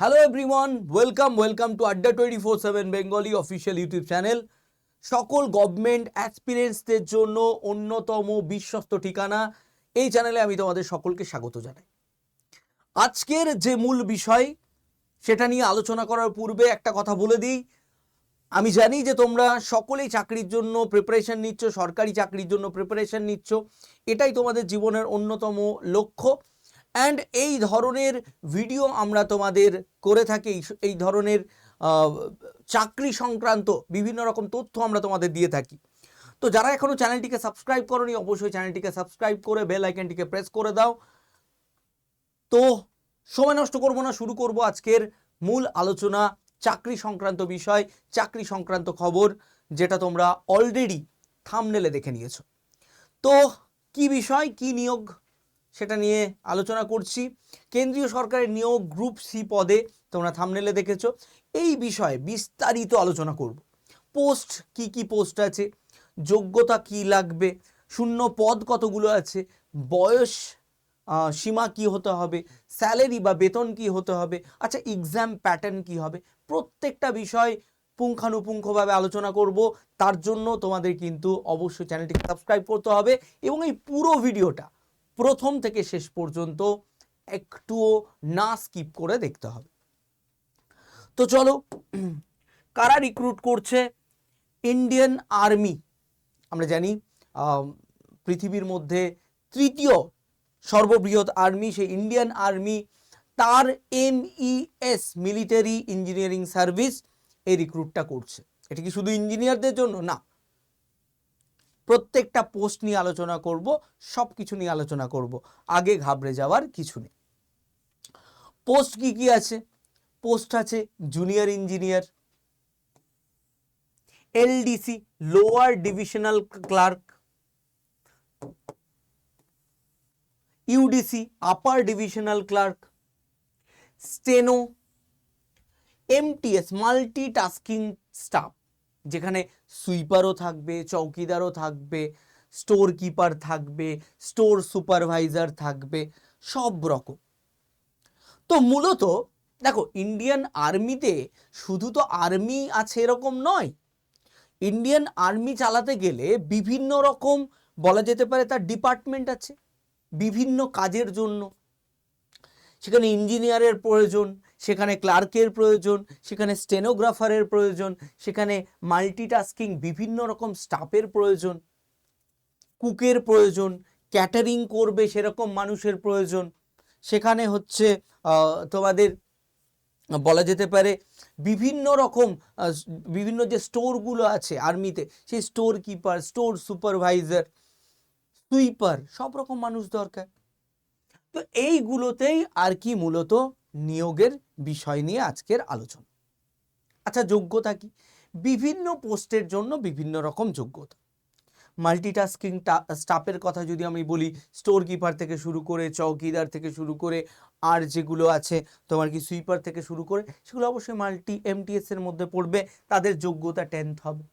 Hello everyone welcome welcome to Adda twenty four seven Bengali official YouTube channel সকল government অ্যাসপিরেন্টসদের জন্য অন্যতম বিশ্বস্ত ঠিকানা। এই চ্যানেলে আমি তোমাদের সকলকে স্বাগত জানাই। আজকের যে মূল বিষয়, সেটা নিয়ে আলোচনা করার পূর্বে একটা কথা বলে দিই। আমি জানি যে তোমরা সকলেই চাকরির জন্য প্রিপারেশন নিচ্ছ, সরকারি চাকরির জন্য প্রিপারেশন নিচ্ছ। এটাই তোমাদের জীবনের অন্যতম লক্ষ্য। অ্যান্ড এই ধরনের ভিডিও আমরা তোমাদের করে থাকি, এই- ধরনের চাকরি সংক্রান্ত বিভিন্ন রকম তথ্য আমরা তোমাদের দিয়ে থাকি। তো যারা এখনও চ্যানেলটিকে সাবস্ক্রাইব করনি, অবশ্যই চ্যানেলটিকে সাবস্ক্রাইব করে বেল আইকনটিকে প্রেস করে দাও। তো সময় নষ্ট করব না, শুরু করব আজকের মূল আলোচনা, চাকরি সংক্রান্ত বিষয়, চাকরি সংক্রান্ত খবর, যেটা তোমরা অলরেডি থামনেলে দেখে নিয়েছো। তো কি বিষয়, কি নিয়োগ সেটা নিয়ে আলোচনা করছি। কেন্দ্রীয় সরকারের নিয়োগ গ্রুপ সি পদে তোমরা থামনেলে দেখেছ। এই বিষয়ে বিস্তারিত আলোচনা করব। পোস্ট কি কি পোস্ট আছে? যোগ্যতা কি লাগবে? শূন্য পদ কতগুলো আছে? বয়স সীমা কি হতে হবে? স্যালারি বা বেতন কি হতে হবে? আচ্ছা এক্সাম প্যাটার্ন কি হবে? প্রত্যেকটা বিষয় পুঙ্খানুপুঙ্খভাবে আলোচনা করব। তার জন্য তোমাদের কিন্তু অবশ্যই চ্যানেলটিকে সাবস্ক্রাইব করতে হবে এবং এই পুরো ভিডিওটা প্রথম থেকে শেষ পর্যন্ত একটুও না স্কিপ করে দেখতে হবে। তো চলো, কারা রিক্রুট করছে? ইন্ডিয়ান আর্মি আমরা জানি পৃথিবীর মধ্যে তৃতীয় সর্ববৃহৎ আর্মি সেই ইন্ডিয়ান আর্মি তার এমইএস মিলিটারি ইঞ্জিনিয়ারিং সার্ভিস এই রিক্রুটটা করছে। এটা কি শুধু ইঞ্জিনিয়ারদের জন্য? না প্রত্যেকটা পোস্ট নিয়ে আলোচনা করব সব কিছু নিয়ে আলোচনা করব। আগে ঘাবড়ে যাওয়ার কিছু নেই। পোস্ট কি কি আছে? পোস্ট আছে junior engineer LDC lower divisional clerk UDC upper divisional clerk steno MTS multitasking staff যেখানে সুইপারও থাকবে, চৌকিদারও থাকবে স্টোর কিপার থাকবে স্টোর সুপারভাইজার থাকবে, সব রকম। তো মূলত, দেখো ইন্ডিয়ান আর্মিতে শুধু তো আর্মি আছে এরকম নয়। ইন্ডিয়ান আর্মি চালাতে গেলে বিভিন্ন রকম, বলা যেতে পারে তার ডিপার্টমেন্ট আছে, বিভিন্ন কাজের জন্য। সেখানে ইঞ্জিনিয়ারের প্রয়োজন সেখানে ক্লার্কের প্রয়োজন, সেখানে স্টেনোগ্রাফারের প্রয়োজন, সেখানে মাল্টিটাস্কিং বিভিন্ন রকম স্টাফের প্রয়োজন, কুকের প্রয়োজন, ক্যাটারিং করবে সেরকম মানুষের প্রয়োজন। সেখানে হচ্ছে তোমাদের বলা যেতে পারে বিভিন্ন রকম বিভিন্ন যে স্টোরগুলো আছে আর্মিতে, সেই store keeper, store supervisor, sweeper, সব রকম মানুষ দরকার। তো এইগুলোতেই আর কি মূলত নিয়োগের বিষয় নিয়ে আজকের আলোচনা। আচ্ছা যোগ্যতা কি? বিভিন্ন পোস্টের জন্য বিভিন্ন রকম যোগ্যতা। মাল্টিটাস্কিং স্টাফের কথা যদি আমি বলি স্টোর কিপার থেকে শুরু করে, চৌকিদার থেকে শুরু করে, আর যেগুলো আছে, তোমার কি সুইপার থেকে শুরু করে, সেগুলো অবশ্যই মাল্টি এমটিএস এর মধ্যে পড়বে, তাদের যোগ্যতা টেন্থ হবে।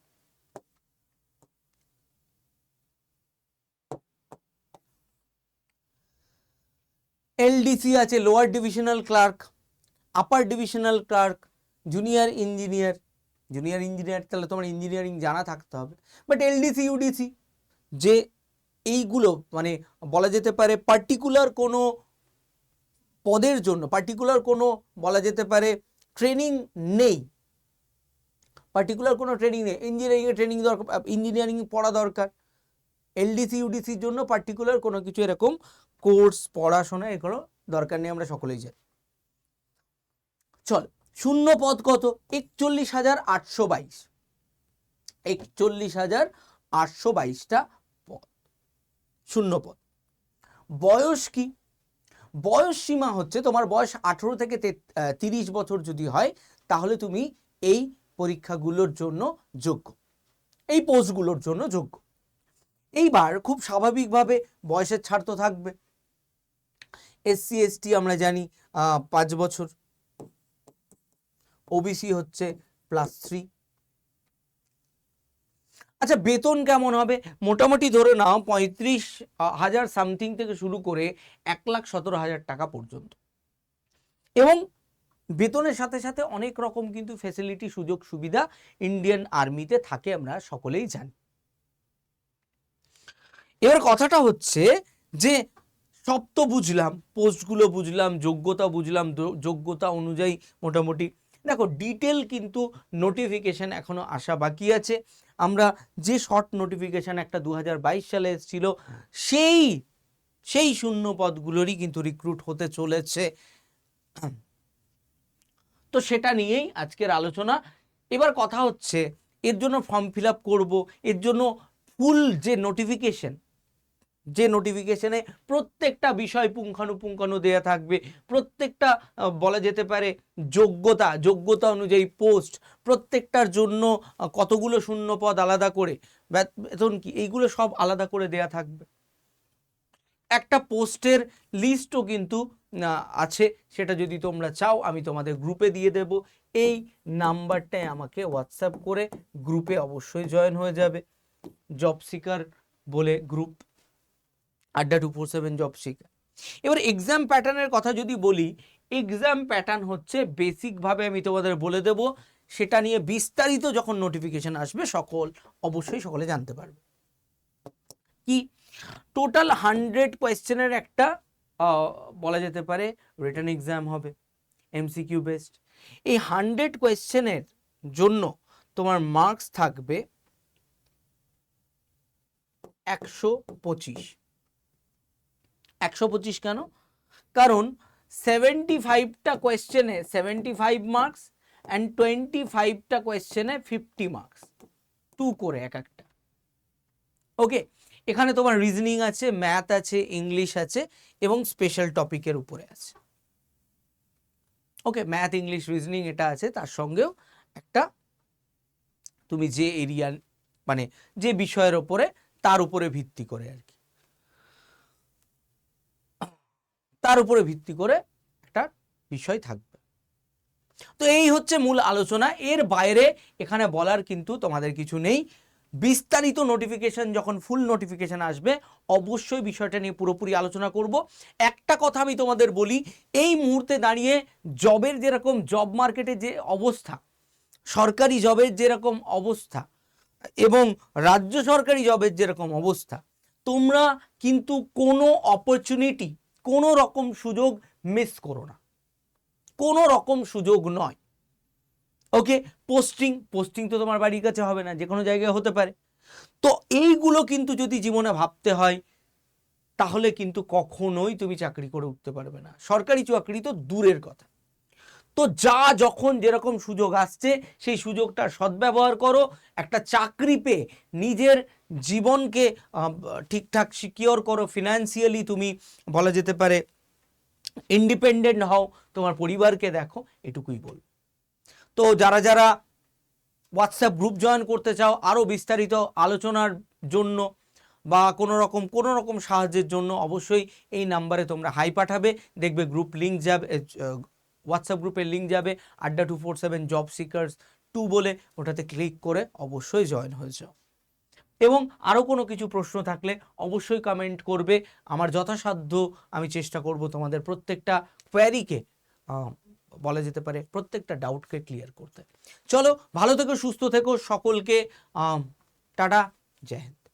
এলডিসি আছে lower divisional clerk upper divisional clerk junior engineer junior engineer তাহলে তোমার ইঞ্জিনিয়ারিং জানা থাকতে হবে। বাট এলডিসি ইউডিসি যে এইগুলো মানে বলা যেতে পারে পার্টিকুলার কোনো পদের জন্য পার্টিকুলার কোনো বলা যেতে পারে ট্রেনিং নেই। পার্টিকুলার কোনো ট্রেনিং নেই। ইঞ্জিনিয়ারিংয়ে ট্রেনিং দরকার ইঞ্জিনিয়ারিং পড়া দরকার। এলডিসি ইউডিসির জন্য পার্টিকুলার কোনো কিছু এরকম কোর্স পড়াশোনা এগুলো দরকার নেই, আমরা সকলেই জানি। চল, শূন্য পদ কত? একচল্লিশ হাজার আটশো বাইশ। একচল্লিশ হাজার আটশো বাইশটা পদ, শূন্য পদ। বয়স কি? বয়স সীমা হচ্ছে তোমার বয়স আঠেরো থেকে তিরিশ বছর যদি হয়, তাহলে তুমি এই পরীক্ষাগুলোর জন্য যোগ্য। এই পোস্টগুলোর জন্য যোগ্য। এইবার খুব স্বাভাবিকভাবে বয়সের ছাড় তো থাকবে। এসসি এসটি আমরা জানি পাঁচ বছর। ওবিসি হচ্ছে প্লাস থ্রি আচ্ছা বেতন কেমন হবে? মোটামুটি ধরে নাও পঁয়ত্রিশ হাজার সামথিং থেকে শুরু করে এক লাখ সতেরো হাজার টাকা পর্যন্ত। এবং বেতনের সাথে সাথে অনেক রকম কিন্তু ফেসিলিটি সুযোগ, সুবিধা ইন্ডিয়ান আর্মিতে থাকে, আমরা সকলেই জানি। এবার কথাটা হচ্ছে যে সব তো বুঝলাম পোস্টগুলো বুঝলাম, যোগ্যতা বুঝলাম যোগ্যতা অনুযায়ী মোটামুটি দেখো ডিটেল কিন্তু নোটিফিকেশন এখনও আসা বাকি আছে। আমরা যে শর্ট নোটিফিকেশন একটা দু হাজার বাইশ সালে এসেছিল, সেই সেই শূন্য পদগুলোরই কিন্তু রিক্রুট হতে চলেছে। তো সেটা নিয়েই আজকের আলোচনা। এবার কথা হচ্ছে, এর জন্য ফর্ম ফিল আপ করব, এর জন্য ফুল যে নোটিফিকেশন যে নোটিফিকেশনে প্রত্যেকটা বিষয় পুঙ্খানুপুঙ্খানু দেয়া থাকবে, প্রত্যেকটা বলা যেতে পারে যোগ্যতা যোগ্যতা অনুযায়ী পোস্ট প্রত্যেকটার জন্য কতগুলো শূন্য পদ আলাদা করে বেত- বেতন কি, এইগুলো সব আলাদা করে দেয়া থাকবে। একটা পোস্টের লিস্টও কিন্তু আছে, সেটা যদি তোমরা চাও, আমি তোমাদের গ্রুপে দিয়ে দেব। এই নাম্বারটায় আমাকে হোয়াটসঅ্যাপ করে গ্রুপে অবশ্যই জয়েন হয়ে যাবে। জব সিকার বলে group Adda two four seven job seeker এবার এক্সাম প্যাটার্নের কথা যদি বলি এক্সাম প্যাটার্ন হচ্ছে বেসিকভাবে আমি তোমাদের বলে দেব, সেটা নিয়ে বিস্তারিত যখন নোটিফিকেশন আসবে, সকল, অবশ্যই সকলে জানতে পারবে। কি? টোটাল হান্ড্রেড কোয়েশ্চেনের একটা বলা যেতে পারে রিটার্ন এক্সাম হবে এমসিকিউ বেসড এই হান্ড্রেড কোয়েশ্চেনের জন্য তোমার মার্কস থাকবে একশো পঁচিশ। একশো পঁচিশ কেন? কারণ সেভেন্টি ফাইভটা কোয়েশ্চেনে seventy five marks and twenty ফাইভটা কোয়েশ্চেনে ফিফটি মার্কস টু করে এক একটা। ওকে এখানে তোমার রিজনিং আছে ম্যাথ আছে ইংলিশ আছে এবং স্পেশাল টপিকের উপরে আছে। ওকে ম্যাথ ইংলিশ রিজনিং এটা আছে, তার সঙ্গেও একটা তুমি যে এরিয়া মানে যে বিষয়ের ওপরে তার উপরে ভিত্তি করে আর কি। তার উপরে ভিত্তি করে একটা বিষয় থাকবে। তো এই হচ্ছে মূল আলোচনা। এর বাইরে এখানে বলার কিন্তু তোমাদের কিছু নেই। বিস্তারিত নোটিফিকেশন যখন ফুল নোটিফিকেশন আসবে, অবশ্যই বিষয়টা নিয়ে পুরোপুরি আলোচনা করব। একটা কথা আমি তোমাদের বলি, এই মুহূর্তে দাঁড়িয়ে জবের যেরকম জব মার্কেটে যে অবস্থা, সরকারি জবের যেরকম অবস্থা এবং রাজ্য সরকারি জবের যেরকম অবস্থা, তোমরা কিন্তু কোনো অপরচুনিটি কোনো রকম সুযোগ মিস করো না। কোনো রকম সুযোগ নয়। ওকে পোস্টিং পোস্টিং তো তোমার বাড়ির কাছে হবে না যে কোনো জায়গায় হতে পারে। তো এইগুলো কিন্তু যদি জীবনে ভাবতে হয়, তাহলে কিন্তু কখনোই তুমি চাকরি করে উঠতে পারবে না। সরকারি চাকরি তো দূরের কথা। তো যা যখন যেরকম সুযোগ আসছে, সেই সুযোগটা সদ্ব্যবহার করো। একটা চাকরি পেয়ে নিজের জীবনকে ঠিকঠাক সিকিওর করো ফিনান্সিয়ালি তুমি, বলা যেতে পারে ইন্ডিপেন্ডেন্ট হও, তোমার পরিবারকে দেখো, এটুকুই বল তো যারা যারা হোয়াটসঅ্যাপ গ্রুপ জয়েন করতে চাও আরও বিস্তারিত আলোচনার জন্য বা কোনো রকম কোনো রকম সাহায্যের জন্য অবশ্যই এই নাম্বারে তোমরা হাই পাঠাবে। দেখবে গ্রুপ লিঙ্ক যাবে হোয়াটসঅ্যাপ গ্রুপের লিঙ্ক যাবে, Adda two four seven job seekers to বলে ওটাতে ক্লিক করে অবশ্যই জয়েন হয়ে যাও। এবং আরও কোনো কিছু প্রশ্ন থাকলে অবশ্যই কমেন্ট করবে। আমার যথাসাধ্য আমি চেষ্টা করব তোমাদের প্রত্যেকটা কোয়ারিকে বলা যেতে পারে প্রত্যেকটা ডাউটকে ক্লিয়ার করতে। চলো, ভালো থেকো, সুস্থ থেকো, সকলকে টাটা, জয় হিন্দ।